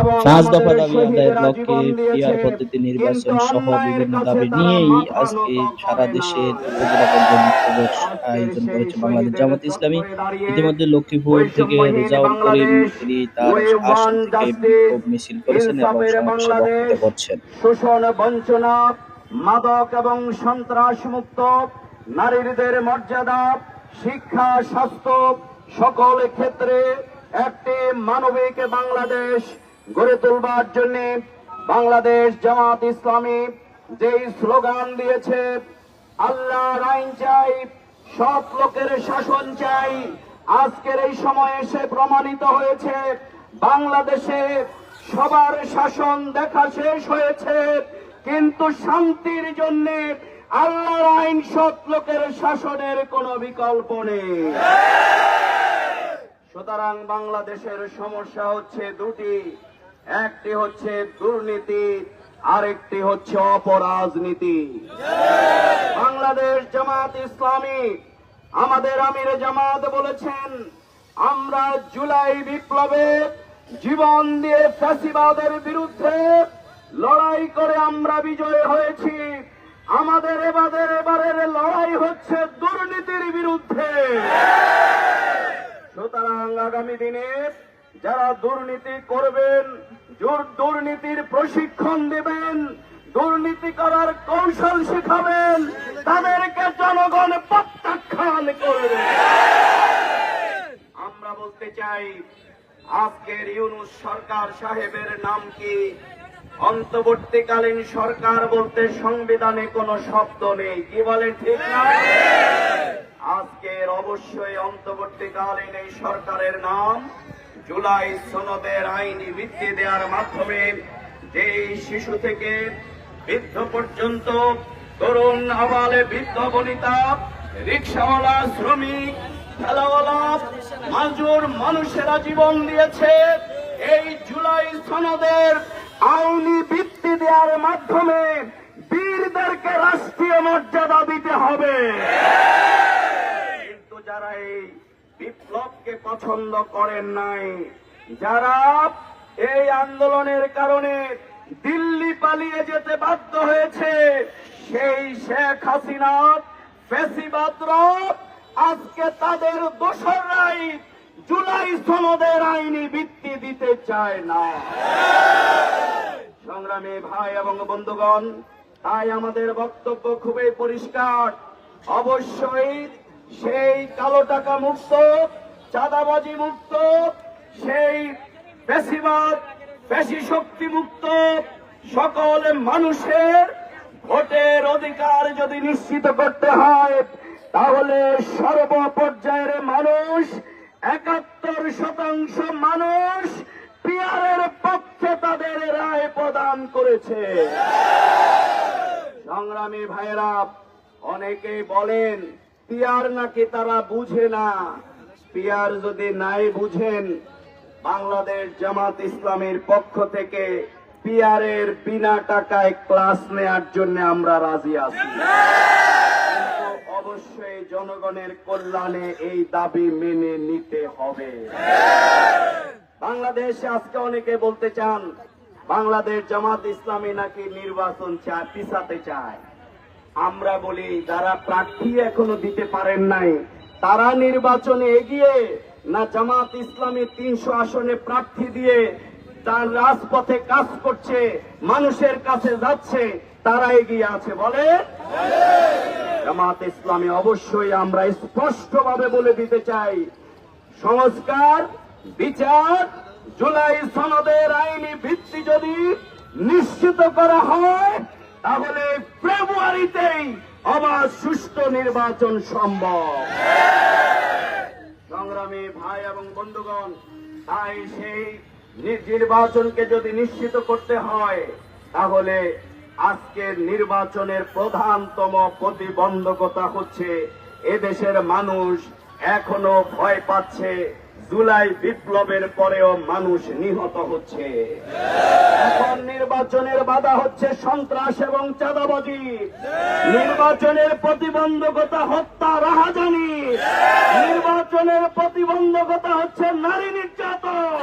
এবং পাঁচ দফা দাবি আদায়ের লক্ষ্যে পিআর পদ্ধতি নির্বাচন সহ বিভিন্ন দাবি নিয়েই আজকে সারা দেশের উপজেলা আয়োজন করেছে বাংলাদেশ জামাত ইসলামী। ইতিমধ্যে লক্ষ্মীপুর থেকে রেজাউল করিম তিনি তার আসন থেকে বিক্ষোভ মিছিল করেছেন এবং সমাবেশে করছেন। শোষণ বঞ্চনা মাদক এবং সন্ত্রাস মুক্ত নারীদের মর্যাদা শিক্ষা স্বাস্থ্য সকল ক্ষেত্রে একটি মানবিক বাংলাদেশ গড়ে তুলবার জন্য বাংলাদেশ জামাত ইসলামী যেই স্লোগান দিয়েছে আল্লাহর আইন চাই, সৎ লোকের শাসন চাই। আজকের এই সময়ে এসে প্রমাণিত হয়েছে, বাংলাদেশে সবার শাসন দেখা শেষ হয়েছে, কিন্তু শান্তির জন্য আল্লাহর আইন সৎ লোকের শাসনের কোনো বিকল্প নেই। সুতরাং বাংলাদেশের সমস্যা হচ্ছে দুটি। একটি হচ্ছে দুর্নীতি, আরেকটি হচ্ছে অপরাজনীতি। বাংলাদেশ জামাত ইসলামী আমাদের আমির জামাত বলেছেন, আমরা জুলাই বিপ্লবে জীবন দিয়ে ফ্যাসিবাদের বিরুদ্ধে লড়াই করে আমরা বিজয় হয়েছি। আমাদের এবারের এবারের লড়াই হচ্ছে দুর্নীতির বিরুদ্ধে। সুতরাং আগামী দিনে যারা দুর্নীতি করবেন দুর্নীতির প্রশিক্ষণ দেবেন, দুর্নীতি করার কৌশল শেখাবেন, তাদেরকে জনগণ প্রত্যাখ্যান করবে। আমরা বলতে চাই, আজকের ইউনুস সরকার সাহেবের নাম কি? অন্তর্বর্তীকালীন সরকার বলতে সংবিধানে কোনো শব্দ নেই, কি বলে ঠিক না? আজকের অবশ্যই অন্তর্বর্তীকালীন এই সরকারের নাম জুলাই সনদের আইনি ভিত্তি দেওয়ার মাধ্যমে যেই শিশু থেকে বৃদ্ধ পর্যন্ত তরুণ আবালে বৃদ্ধ বনিতা, রিক্সাওয়ালা, শ্রমিক খেলাওয়ালা মাজুর মানুষেরা জীবন দিয়েছে এই জুলাই সনদের আইনি ভিত্তি দেওয়ার মাধ্যমে বীরদেরকে রাষ্ট্রীয় মর্যাদা দিতে হবে কিন্তু যারা এই বিপ্লবকে পছন্দ করেন নাই। যারা এই আন্দোলনের কারণে দিল্লি পালিয়ে যেতে বাধ্য হয়েছে, সেই শেখ হাসিনা আজকে তাদের দোসররাই জুলাই সনদের আইনি ভিত্তি দিতে চায় না। সংগ্রামী ভাই এবং বন্ধুগণ, তাই আমাদের বক্তব্য খুবই পরিষ্কার। অবশ্যই সেই কালো টাকা মুক্ত চাঁদাবাজি মুক্ত, সেই বেশিবাদ, বেশি শক্তি মুক্ত সকল মানুষের ভোটের অধিকার যদি নিশ্চিত করতে হয়, তাহলে সর্বপর্যায়ের মানুষ, একাত্তর শতাংশ মানুষ পিয়ারের পক্ষে তাদের রায় প্রদান করেছে। সংগ্রামী ভাইরা অনেকেই বলেন, পিয়ার নাকি তারা বুঝে না। পিয়ার যদি নাই বুঝেন, বাংলাদেশ জামাত ইসলামের পক্ষ থেকে পিয়ারের বিনা টাকায় ক্লাস নেয়ার জন্য আমরা রাজি আছি। অবশ্যই জনগণের কল্যাণে এই দাবি মেনে নিতে হবে। বাংলাদেশে আজকে অনেকে বলতে চান, বাংলাদেশ জামাত ইসলামী নাকি নির্বাচন চায় পিছাতে চায়? আমরা বলি, যারা প্রার্থী এখনও দিতে পারেন নাই তারা নির্বাচনে এগিয়ে না জামাত ইসলামী তিনশো আসনে প্রার্থী দিয়ে তার রাজপথে কাজ করছে, মানুষের কাছে যাচ্ছে, তারা এগিয়ে আছে বলে? জামাত ইসলামী অবশ্যই আমরা স্পষ্টভাবে বলে দিতে চাই, সংস্কার, বিচার, জুলাই সনদের আইনি ভিত্তি যদি নিশ্চিত করা হয়, তাহলে ফেব্রুয়ারিতেই আবার সুষ্ঠু নির্বাচন সম্ভব। সংগ্রামী ভাই এবং বন্ধুগণ, তাই সেই নির্বাচনকে যদি নিশ্চিত করতে হয়, তাহলে আজকের নির্বাচনের প্রধানতম প্রতিবন্ধকতা হচ্ছে, এদেশের মানুষ এখনও ভয় পাচ্ছে। জুলাই বিপ্লবের পরেও মানুষ নিহত হচ্ছে। এখন নির্বাচনের বাধা হচ্ছে সন্ত্রাস এবং চাঁদাবাজি। নির্বাচনের প্রতিবন্ধকতা, হত্যা, রাহাজানি। নির্বাচনের প্রতিবন্ধকতা হচ্ছে নারী নির্যাতন।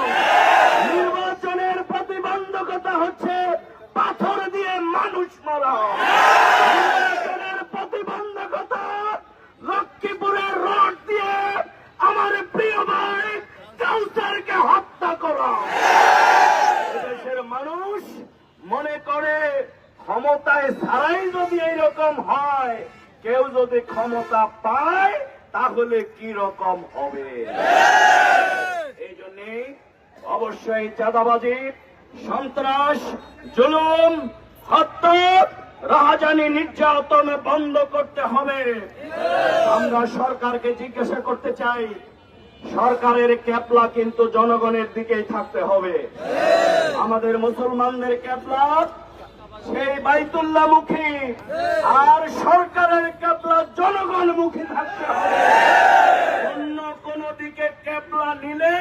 মনে করে, ক্ষমতায় ছাড়াই যদি এইরকম হয়, কেউ যদি ক্ষমতা পায়, তাহলে কি রকম হবে? এই জন্যে অবশ্যই চাঁদাবাজি, সন্ত্রাস, জুলুম, হত্যা, রাহাজানি, নির্যাতন বন্ধ করতে হবে। আমরা সরকারকে জিজ্ঞাসা করতে চাই সরকারের ক্যাপলা কিন্তু জনগণের দিকেই থাকতে হবে। আমাদের মুসলমানদের ক্যাপলা সেই বাইতুল্লাহ মুখী। আর সরকারের ক্যাপলা জনগণ মুখী থাকতে হবে। অন্য কোন দিকে ক্যাপলা নিলে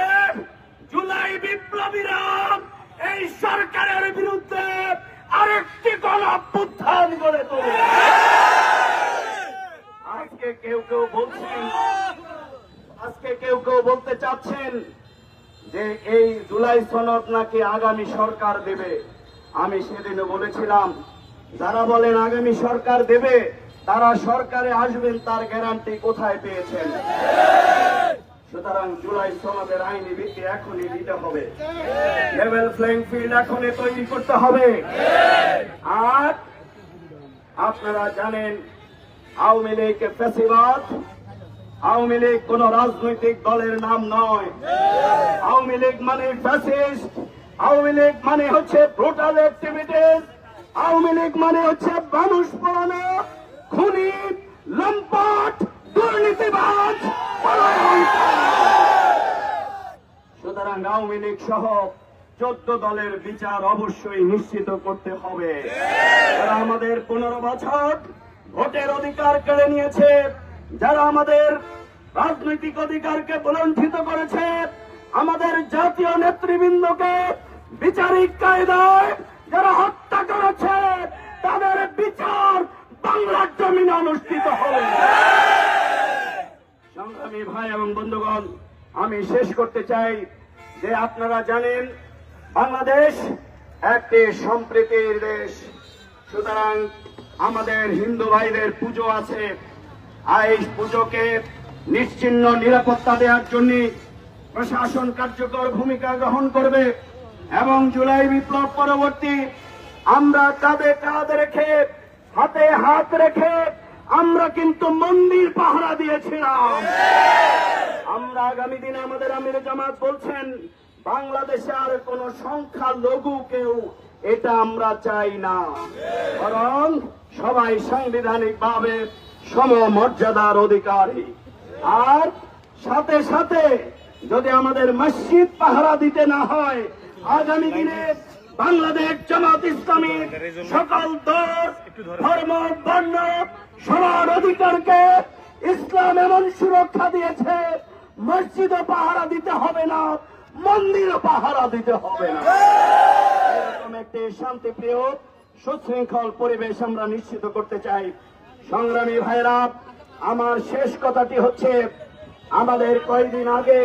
জুলাই বিপ্লবীরা এই সরকারের বিরুদ্ধে আরেকটি গণ অভ্যুত্থান গড়ে তোলে। আজকে কেউ কেউ বলছেন আজকে কেউ কেউ বলতে চাচ্ছেন যে এই জুলাই সনদ নাকি আগামী সরকার দেবে। আমি সেদিনও বলেছিলাম, যারা বলেন আগামী সরকার দেবে, তারা সরকারে আসবেন, তার গ্যারান্টি কোথায় পেয়েছেন? সুতরাং জুলাই সনদের আইনি ভিত্তি এখনই দিতে হবে। লেভেল প্লেইং ফিল্ড এখনই তৈরি করতে হবে। আর আপনারা জানেন, আওয়ামী লীগ ফেসিবাদ আওয়ামী লীগ কোন রাজনৈতিক দলের নাম নয়। আওয়ামী লীগ মানে ফ্যাসিস্ট আওয়ামী লীগ মানে হচ্ছে ব্রুটাল অ্যাক্টিভিটিস আওয়ামী লীগ মানে হচ্ছে মানুষ পড়ানো খুনি লম্পট, দুর্নীতিবাজ সুতরাং আওয়ামী লীগ সহ চোদ্দ দলের বিচার অবশ্যই নিশ্চিত করতে হবে। যারা আমাদের পনেরো বছর ভোটের অধিকার কেড়ে নিয়েছে যারা আমাদের রাজনৈতিক অধিকারকে বলঞ্চিত করেছে, আমাদের জাতীয় নেতৃবৃন্দকে বিচারিক কায়দায় যারা হত্যা করেছে, তাদের বিচার বাংলার জমিনে অনুষ্ঠিত হবে। সংগ্রামী ভাই এবং বন্ধুগণ, আমি শেষ করতে চাই যে আপনারা জানেন, বাংলাদেশ একটি সম্প্রীতির দেশ। সুতরাং আমাদের হিন্দু ভাইদের পুজো আছে। এই পুজোকে নিশ্চিন্ন নিরাপত্তা দেওয়ার জন্য প্রশাসন কার্যকর ভূমিকা গ্রহণ করবে এবং জুলাই বিপ্লব পরবর্তী আমরা কাঁধে কাঁধ রেখে, হাতে হাত রেখে আমরা কিন্তু মন্দির পাহারা দিয়েছিলাম। আমরা আগামী দিনে আমাদের আমির জামাত বলছেন, বাংলাদেশে আর কোন সংখ্যা লঘু কেউ এটা আমরা চাই না। বরং সবাই সাংবিধানিক ভাবে সমমর্যাদার অধিকারী। আর সাথে সাথে যদি আমাদের মসজিদ পাহারা দিতে না হয়, আগামী দিনে বাংলাদেশ জামাত ইসলামী সকল দল, ধর্ম, বর্ণ সবার অধিকারকে ইসলাম এমন সুরক্ষা দিয়েছে, মসজিদও পাহারা দিতে হবে না, মন্দিরও পাহারা দিতে হবে না। এরকম একটি শান্তিপ্রিয় সুশৃঙ্খল পরিবেশ আমরা নিশ্চিত করতে চাই। সংগ্রামী ভাইরা, আমার শেষ কথাটি হচ্ছে, আমাদের কয়েকদিন আগে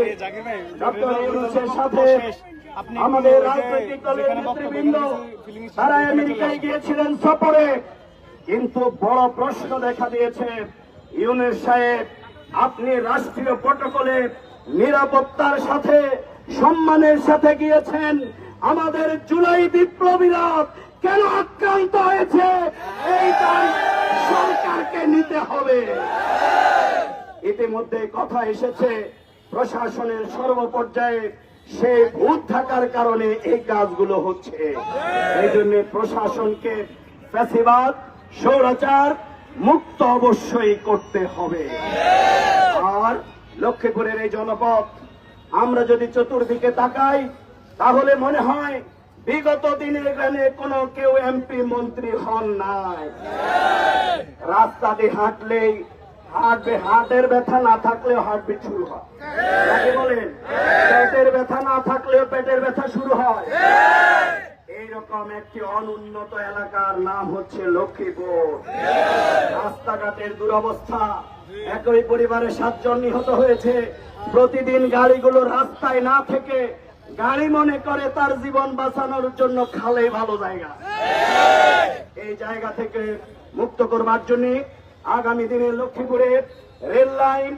সাথে আমাদের রাজনৈতিক দলের নেতৃবৃন্দ তারা আমেরিকায় গিয়েছিলেন সফরে। কিন্তু বড় প্রশ্ন দেখা দিয়েছে, ইউনুস সাহেব, আপনি রাষ্ট্রীয় প্রটোকলে নিরাপত্তার সাথে, সম্মানের সাথে গিয়েছেন। আমাদের জুলাই বিপ্লবীরা কেন আক্রান্ত হয়েছে? এইটাই সরকারকে নিতে হবে। ইতিমধ্যে কথা এসেছে, প্রশাসনের সর্বপর্যায়ে সে ভূত থাকার কারণে এই কাজগুলো হচ্ছে। এই জন্য প্রশাসনকে ফ্যাসিবাদ সৌরাচার মুক্ত অবশ্যই করতে হবে। আর লক্ষ্মীপুরের এই জনপদ, আমরা যদি চতুর্দিকে তাকাই, তাহলে মনে হয় বিগত দিনে এখানে কোনো কেউ এমপি মন্ত্রী হন নাই। রাস্তা দিয়ে হাঁটলেই হাঁটবে হাটের ব্যথা না থাকলেও হার্টবিট শুরু হয়। বলেন? পেটের ব্যথা না থাকলেও পেটের ব্যথা শুরু হয়। এইরকম একটি অনুন্নত এলাকার নাম হচ্ছে লক্ষ্মীপুর। রাস্তাঘাটের দুরবস্থা। একই পরিবারে সাতজন নিহত হয়েছে। প্রতিদিন গাড়িগুলো রাস্তায় না থেকে গাড়ি মনে করে তার জীবন বাঁচানোর জন্য খালে ভালো জায়গা। এই জায়গা থেকে মুক্ত করবার জন্য আগামী দিনে লক্ষ্মীপুরে রেল লাইন,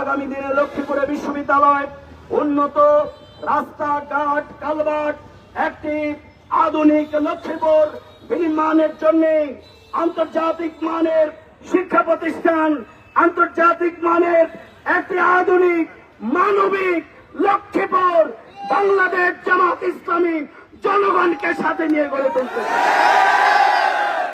আগামী দিনে লক্ষ্মীপুরে বিশ্ববিদ্যালয়, উন্নত রাস্তাঘাট কালভার্ট একটি আধুনিক লক্ষ্মীপুর বিনির্মাণের জন্য আন্তর্জাতিক মানের শিক্ষা প্রতিষ্ঠান, আন্তর্জাতিক মানের একটি আধুনিক মানবিক লক্ষ্মীপুর বাংলাদেশ জামাত ইসলামী জনগণকে সাথে নিয়ে গড়ে তুলতে।